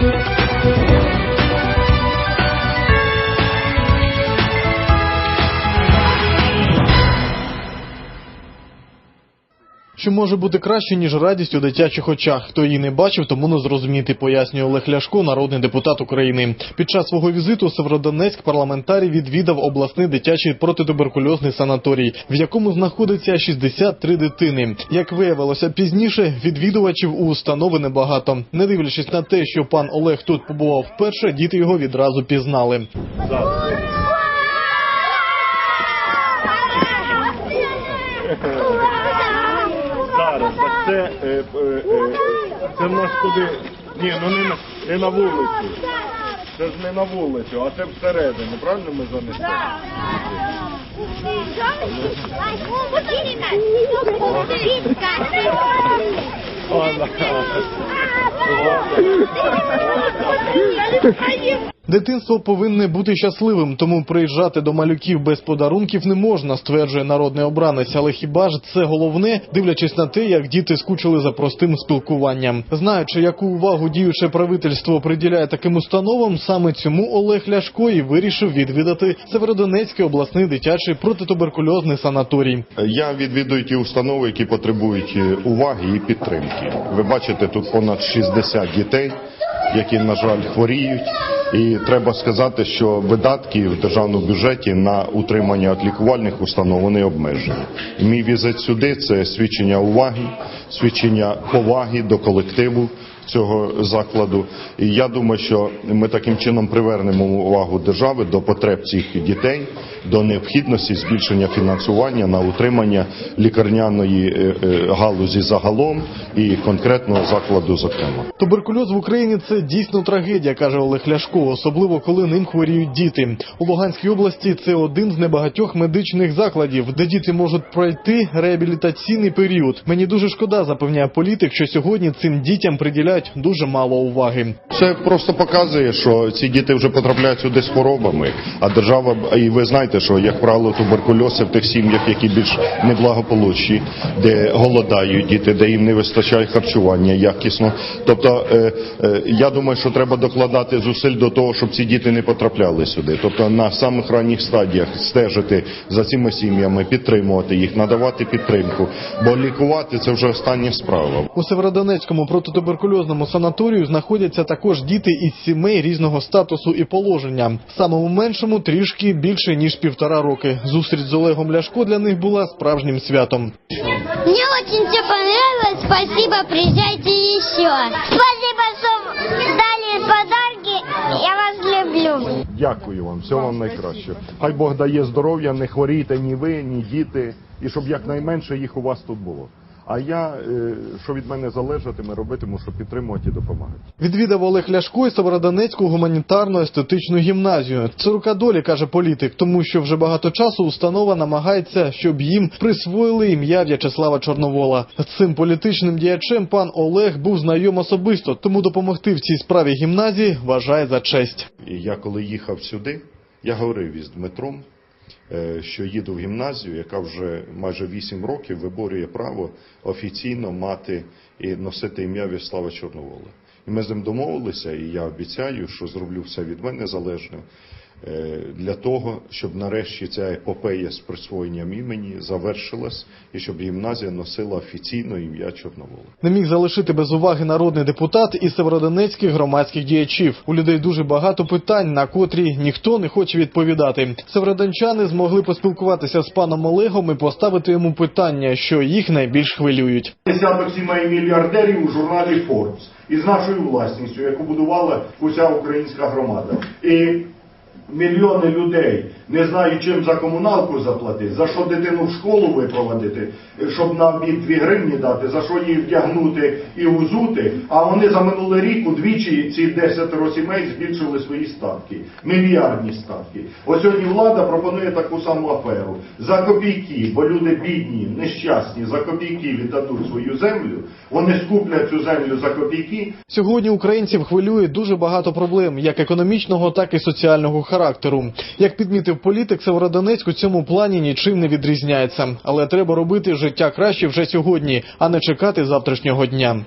Thank you. Що може бути краще, ніж радість у дитячих очах? Хто її не бачив, тому не зрозуміти, пояснює Олег Ляшко, народний депутат України. Під час свого візиту у Северодонецьк парламентарій відвідав обласний дитячий протитуберкульозний санаторій, в якому знаходиться 63 дитини. Як виявилося пізніше, відвідувачів у установи небагато. Не дивлячись на те, що пан Олег тут побував вперше, діти його відразу пізнали. Це, е, е, е, це в нас туди, ні, ну не на, не на вулицю. Це ж не на вулицю, а це всередину, правильно ми занесли? Дитинство повинне бути щасливим, тому приїжджати до малюків без подарунків не можна, стверджує народний обранець. Але хіба ж це головне, дивлячись на те, як діти скучили за простим спілкуванням? Знаючи, яку увагу діюче правительство приділяє таким установам, саме цьому Олег Ляшко і вирішив відвідати Северодонецький обласний дитячий протитуберкульозний санаторій. Я відвідую ті установи, які потребують е, уваги і підтримки. Ви бачите, тут понад 60 дітей, які, на жаль, хворіють. І треба сказати, що видатки в державному бюджеті на утримання лікувальних установ вони обмежені. Мій візит сюди це свідчення уваги, свідчення поваги до колективу цього закладу. І я думаю, що ми таким чином привернемо увагу держави до потреб цих дітей, до необхідності збільшення фінансування на утримання лікарняної е, е, галузі загалом і конкретного закладу, зокрема. Туберкульоз в Україні це дійсно трагедія, каже Олег Ляшко, особливо коли ним хворіють діти. У Луганській області це один з небагатьох медичних закладів, де діти можуть пройти реабілітаційний період. Мені дуже шкода, запевняє політик, що сьогодні цим дітям приділяють дуже мало уваги. Це просто показує, що ці діти вже потрапляють сюди з хворобами, а держава і ви знаєте, що як правило туберкульоз в тих сім'ях, які більш неблагополучні, де голодають діти, де їм не вистачає харчування якісно. Тобто е, е, я думаю, що треба докладати зусиль до того, щоб ці діти не потрапляли сюди. Тобто на самих ранніх стадіях стежити за цими сім'ями, підтримувати їх, надавати підтримку, бо лікувати це вже остання справа. У Северодонецькому протитуберкульозному санаторію знаходяться також діти із сімей різного статусу і положення. Самому меншому трішки більше ніж півтора роки. Зустріч з Олегом Ляшко для них була справжнім святом. Мне очень все понравилось. Спасибо, приезжайте еще. Спасибо, что дали подарки. Я вас люблю. Дякую вам, всього вам найкраще. Хай Бог дає здоров'я, не хворійте ні ви, ні діти, і щоб якнайменше їх у вас тут було. А я, е, що від мене залежатиме, робитиму, щоб підтримувати і допомагати. Відвідав Олег Ляшко і Северодонецьку гуманітарну естетичну гімназію. Це рука долі, каже політик, тому що вже багато часу установа намагається, щоб їм присвоїли ім'я В'ячеслава Чорновола. З цим політичним діячем пан Олег був знайом особисто, тому допомогти в цій справі гімназії вважає за честь. І я коли їхав сюди, я говорив із Дмитром, що їду в гімназію, яка вже майже 8 років виборює право офіційно мати і носити ім'я В'ячеслава Чорновола. І ми з ним домовилися, і я обіцяю, що зроблю все від мене залежне е, для того, щоб нарешті ця епопея з присвоєнням імені завершилась і щоб гімназія носила офіційно ім'я Чорновола. Не міг залишити без уваги народний депутат і северодонецьких громадських діячів. У людей дуже багато питань, на котрі ніхто не хоче відповідати. Северодончани змогли поспілкуватися з паном Олегом і поставити йому питання, що їх найбільш хвилюють. Десяток сімей мільярдерів у журналі Forbes із нашою власністю, яку будувала уся українська громада. І мільйони людей не знають, чим за комуналку заплатити, за що дитину в школу випроводити, щоб на обід 2 гривні дати, за що її вдягнути і узути. А вони за минулий рік удвічі ці 10 сімей збільшили свої статки, мільярдні статки. Ось сьогодні влада пропонує таку саму аферу за копійки, бо люди бідні, нещасні, за копійки віддадуть свою землю. Вони скуплять цю землю за копійки, Сьогодні українців хвилює дуже багато проблем, як економічного, так і соціального характеру. Як підмітив політик, Северодонецьк у цьому плані нічим не відрізняється. Але треба робити життя краще вже сьогодні, а не чекати завтрашнього дня.